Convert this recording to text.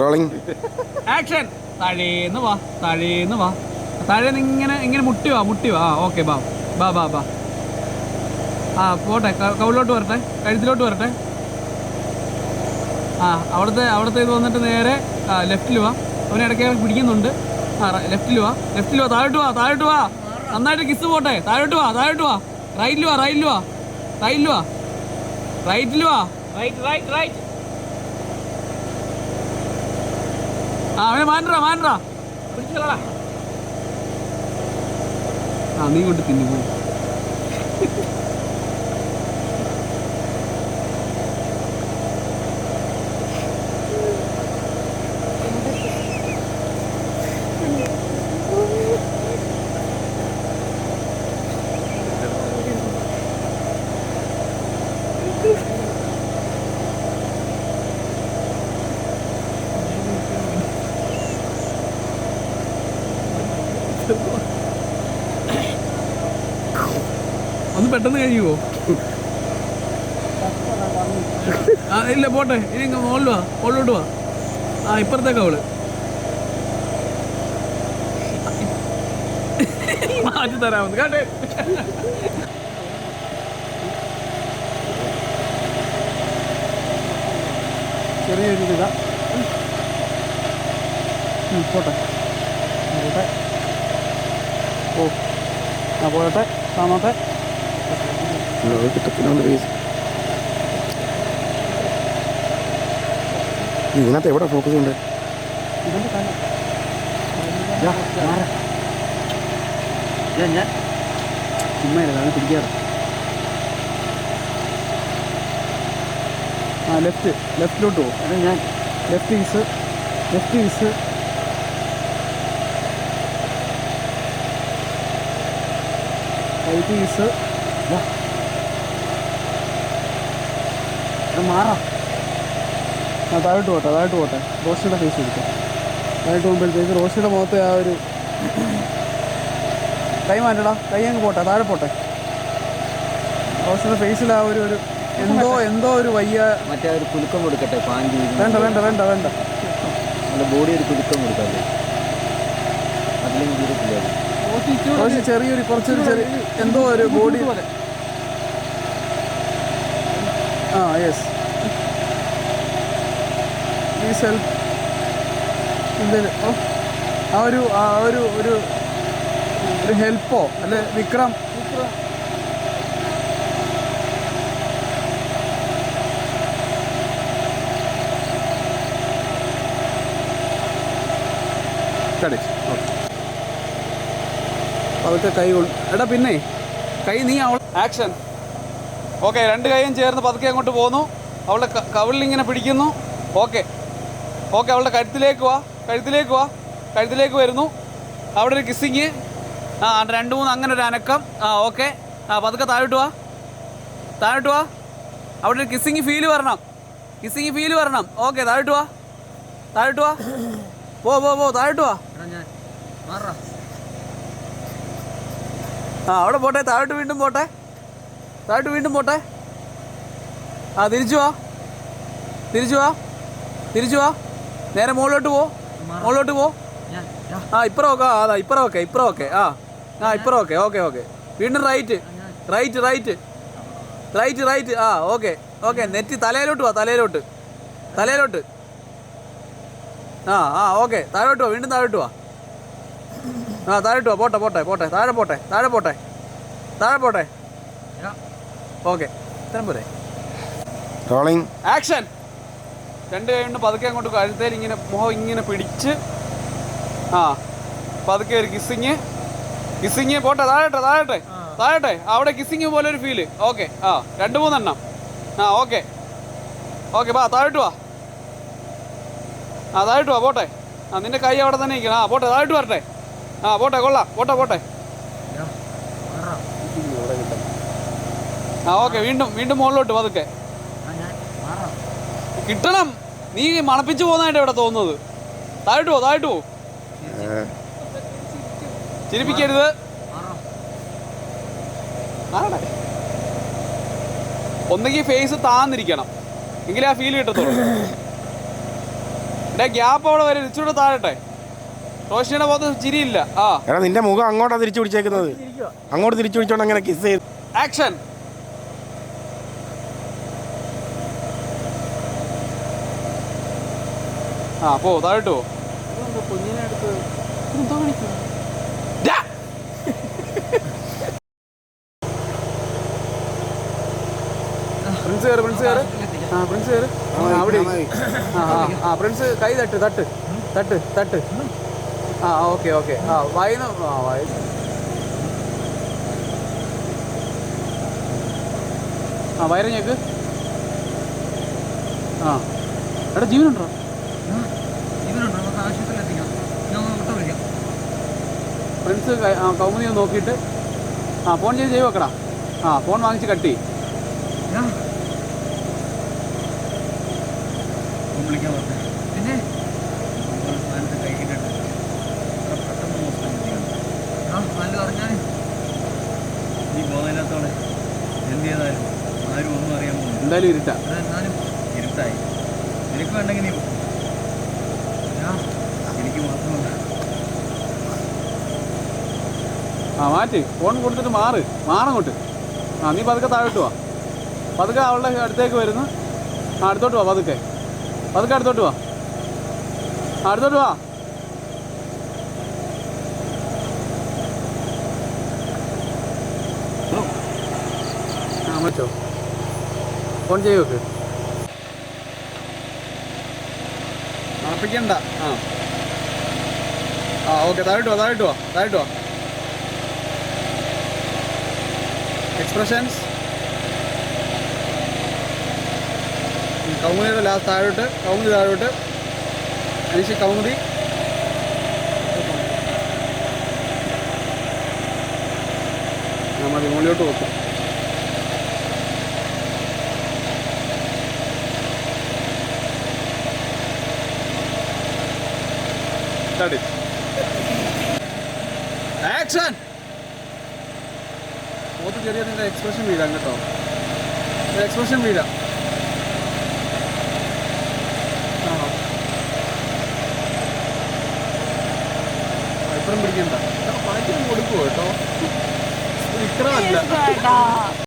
Rolling action താഴേന്ന് വാ താഴേന്ന് വാ. താഴേന്ന് ഇങ്ങനെ ഇങ്ങനെ മുട്ടി വാ മുട്ടി വാ. ഓക്കെ ബാ ബാ ബാ ബാ. ആ പോട്ടെ കൗളിലോട്ട് വരട്ടെ കഴുത്തിലോട്ട് വരട്ടെ. ആ അവിടുത്തെ അവിടുത്തെ ഇത് വന്നിട്ട് നേരെ ലെഫ്റ്റിൽ വാ. അവനെ ഇടയ്ക്ക് പിടിക്കുന്നുണ്ട്. ആ ലെഫ്റ്റിൽ വാ ലെഫ്റ്റിൽ വാ താഴോട്ട് വാ താഴോട്ട് വാ. നന്നായിട്ട് കിസ് പോട്ടെ താഴോട്ട് വാ താഴോട്ട് വാ. റൈറ്റിൽ വാ റൈറ്റിൽ വാ. റൈറ്റിൽ വാ. റൈറ്റിൽ വാ. റൈറ്റ് റൈറ്റ് റൈറ്റ് ആ ആ നീ കൊണ്ട് തിന്നു പോ. പെട്ടെന്ന് കഴിയുമോ ആ ഇല്ല പോട്ടെ. ഇനി മുകളിൽ വാ. മുകളിലോട്ട് വാ. ആ ഇപ്പുറത്തേക്ക് അവൾ. മാറ്റി തരാമെന്ന്. കേട്ടെ ചെറിയൊരു ഇതാ. പോട്ടെ. പോട്ടെ. ഓ ആ പോട്ടെ. താമോട്ടെ കിട്ടത്തില്ല ഫേസ് ഇതിനകത്ത് എവിടെ ഫോക്കസ് കാര്യം ഞാൻ ചുമ്മാ പിടിക്കാറ് ആ ലെഫ്റ്റ് ലെഫ്റ്റിലോട്ട് പോകും ഞാൻ left is left is right is മാറാം. ആ താഴോട്ട് പോട്ടെ താഴോട്ട് പോട്ടെ. റോഷിയുടെ ഫേസ് എടുക്കാം താഴോട്ട് പോകുമ്പോഴത്തേക്ക് റോഷിയുടെ മുഖത്തെ ആ ഒരു കൈ മാറ്റടാ. കൈ അങ്ങ് പോട്ടെ താഴെ പോട്ടെ. റോഷിയുടെ ഫേസിൽ ആ ഒരു ഒരു എന്തോ എന്തോ ഒരു വയ്യ മറ്റേ ഒരു കുലുക്കം കൊടുക്കട്ടെ പാന്റ് വേണ്ട വേണ്ട വേണ്ട വേണ്ട. നമ്മുടെ ബോഡി ഒരു കുലുക്കം കൊടുക്കാതെ അതിലും. ചെറിയൊരു കുറച്ചൊരു ചെറിയ എന്തോ ഒരു ബോഡി ആ യെസ് ഈ സെൽഫ് ഓ ആ ഒരു ആ ഒരു ഒരു ഒരു ഹെൽപ്പോ അല്ലെ? വിക്രം. കടിച്ചു അതൊക്കെ കൈ കൊ എടാ പിന്നെ കൈ നീ അവൾ ആക്ഷൻ ഓക്കെ രണ്ട് കൈയും ചേർന്ന് പതുക്കെ അങ്ങോട്ട് പോന്നു. അവളുടെ കവിളിലിങ്ങനെ പിടിക്കുന്നു. ഓക്കെ. ഓക്കെ അവളുടെ കഴുത്തിലേക്ക് വാ. കഴുത്തിലേക്ക് വാ. കഴുത്തിലേക്ക് വരുന്നു. അവിടെ ഒരു കിസ്സിങ് ആ രണ്ട് മൂന്ന് അങ്ങനെ ഒരു അനക്കം. ആ ഓക്കെ. ആ പതുക്കെ താഴോട്ട് വാ. താഴോട്ട് വാ. അവിടെ ഒരു കിസ്സിങ് ഫീൽ വരണം. കിസ്സിങ് ഫീൽ വരണം. ഓക്കെ താഴോട്ട് വാ. താഴോട്ട് വാ. പോ പോ പോ താഴോട്ട് വാ. ആ അവിടെ പോട്ടെ. താഴോട്ട് വീണ്ടും പോട്ടെ. താഴോട്ട് വീണ്ടും പോട്ടെ. ആ തിരിച്ചു വാ. തിരിച്ചു വാ. തിരിച്ചു വാ. നേരെ മുകളിലോട്ട് പോ. മുകളിലോട്ട് പോ. ആ ഇപ്പുറം ഒക്കെ ആ അതാ ഇപ്പുറം ഒക്കെ ഇപ്പുറം ഒക്കെ ആ. ആ ഇപ്പുറം ഒക്കെ ഓക്കെ ഓക്കെ. വീണ്ടും right right right right right ആ ഓക്കെ ഓക്കെ. നെറ്റ് തലയിലോട്ട് വാ തലയിലോട്ട്. തലയിലോട്ട്. ആ ആ ഓക്കെ. താഴോട്ട് വീണ്ടും താഴോട്ട് വാ. ആ താഴോട്ട് വാ. പോട്ടെ പോട്ടെ പോട്ടെ. താഴെ പോട്ടെ താഴെ പോട്ടെ. താഴെ പോട്ടെ. ഓക്കെ. ഇത്രയും പോരെ. റോളിംഗ് ആക്ഷൻ രണ്ട് കൈ കൊണ്ട് പതുക്കെ അങ്ങോട്ട് കഴുത്തേൽ ഇങ്ങനെ മുഖം ഇങ്ങനെ പിടിച്ച്. ആ പതുക്കെ ഒരു കിസ്സിങ് കിസ്സിങ് പോട്ടെ താഴട്ടെ താഴട്ടെ. താഴട്ടെ. അവിടെ കിസ്സിങ് പോലെ ഒരു ഫീൽ ഓക്കെ ആ രണ്ട് മൂന്നെണ്ണം. ആ ഓക്കെ. ഓക്കെ വാ താഴോട്ട് വാ. ആ താഴോട്ട് വാ പോട്ടെ. ആ നിന്റെ കൈ അവിടെ തന്നെ ഇരിക്കണം. ആ പോട്ടെ താഴോട്ട് വരട്ടെ. ആ പോട്ടെ കൊള്ളാം. പോട്ടെ പോട്ടെ. ആ ഓക്കെ വീണ്ടും വീണ്ടും മുകളിലോട്ട് പതുക്കെ കിട്ടണം. നീ മണപ്പിച്ചു പോകുന്നതായിട്ട് ഇവിടെ തോന്നുന്നത്. താഴോട്ട് പോ താഴോട്ട് പോ. ചിരിപ്പിക്കരുത്. ആടെ. ഒന്നെങ്കിൽ ഫേസ് താന്നിരിക്കണം. എങ്കിലേ ആ ഫീൽ കിട്ടത്തുള്ളൂ. എന്റെ ഗ്യാപ്പ് അവിടെ വരെ ഇച്ചിരി താഴട്ടെ. റോഷിയുടെ പോകുന്ന ചിരിയില്ല. ആ. എടാ നിന്റെ മുഖം അങ്ങോട്ടാ തിരിച്ചു പിടിച്ചേക്കുന്നത്. അങ്ങോട്ട് തിരിച്ചു പിടിച്ചോണ്ട് അങ്ങനെ കിസ് ചെയ്ത്. ആക്ഷൻ ആ പോ താഴെട്ടോ പോ. കുഞ്ഞിനെ അടുത്ത് ഡാ. പ്രിൻസ് കയറ് പ്രിൻസ് കയറ് ആ പ്രിൻസ് കയറ് ആ, അവിടെ. ആ പ്രിൻസ് കൈ തട്ട് തട്ട്. തട്ട് തട്ട്. ആ ഓക്കെ ഓക്കെ. ആ വായന ആ വായി. ആ വയറ് ആ. എടാ ജീവനുണ്ടോ? ഇവനുണ്ടോ നമുക്ക് ആശുപത്രിയിൽ എത്തിക്കാം ഞാൻ ഓട്ടോ വിളിക്കാം. ഫ്രണ്ട്സ് കൗമുദി ഒന്ന് നോക്കിയിട്ട്. ആ ഫോൺ ചെയ്ത് ചെയ്ത് വെക്കടാ. ആ ഫോൺ വാങ്ങിച്ച് കട്ട് ചെയ്യ്. ഫോൺ വിളിക്കാൻ പറഞ്ഞു. പിന്നെ? സ്ഥാനത്ത് കൈകിട്ടിട്ട് പെട്ടെന്ന് ഹോസ്പിറ്റലിൽ നല്ല അറിഞ്ഞാൽ നീ ബോധമില്ലാത്തോടെ എന്ത് ചെയ്താലും ആരും ഒന്നും അറിയാൻ പോകുന്നു എന്തായാലും ഇരുട്ടാ. എന്നാലും ഇരുട്ടായി. നിനക്ക് വേണ്ടെങ്കിൽ നീ പോ. ഞാൻ എനിക്ക് മാത്രമല്ല ആ മാറ്റി. ഫോൺ കൊടുത്തിട്ട് മാറ്. മാറങ്ങോട്ട് ആ നീ പതുക്കെ താഴോട്ട് വാ. പതുക്കെ അവളുടെ അടുത്തേക്ക് വരുന്നു. ആ അടുത്തോട്ട് വാ പതുക്കെ. പതുക്കെ അടുത്തോട്ട് വാ. അടുത്തോട്ട് വാ. ഫോൺ ചെയ്ത് വെക്ക് ആ. ആ ഓക്കെ താഴോട്ട് വാ താഴോട്ട് വാ താഴോട്ട് വാ. എക്സ്പ്രഷൻസ്. കൗമുദിയുടെ ലാസ്റ്റ് താഴോട്ട് കൗമുദി താഴോട്ട്. അനീഷ് കൗമുദി. നമ്മൾ മുകളിലോട്ട് വെക്കും. ആക്ഷൻ മുഖത്ത് ചെറിയ നിന്റെ എക്സ്പ്രഷൻ വീഴാം കേട്ടോ. എക്സ്പ്രഷൻ വീഴാം. ആണോ? ഇപ്പഴും പിടിക്കണ്ട. പണിക്കൊന്നും കൊടുക്കുമോ കേട്ടോ? വിക്രമല്ല